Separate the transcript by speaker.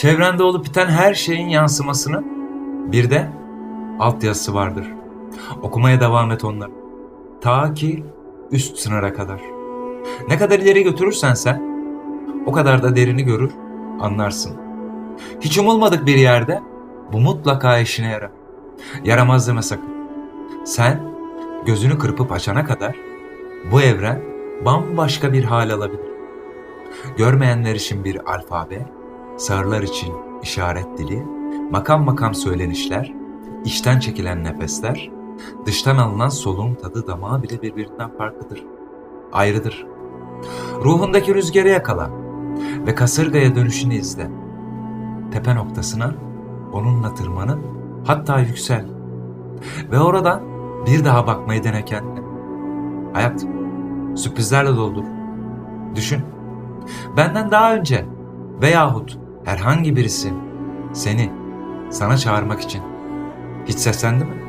Speaker 1: Çevrende olup biten her şeyin yansımasını bir de altyazısı vardır. Okumaya devam et onları. Ta ki üst sınıra kadar. Ne kadar ileri götürürsen sen o kadar da derini görür, anlarsın. Hiç umulmadık bir yerde bu mutlaka işine yarar. Yaramaz deme sakın. Sen gözünü kırpıp açana kadar bu evren bambaşka bir hal alabilir. Görmeyenler için bir alfabe, sağırlar için işaret dili, makam makam söylenişler, içten çekilen nefesler, dıştan alınan soluğun tadı damağı bile birbirinden farklıdır. Ayrıdır. Ruhundaki rüzgarı yakala ve kasırgaya dönüşünü izle. Tepe noktasına onunla tırmanıp hatta yüksel. Ve oradan bir daha bakmayı dene kendine. Hayat sürprizlerle doldur. Düşün. Benden daha önce veyahut herhangi birisi seni sana çağırmak için hiç seslendi mi?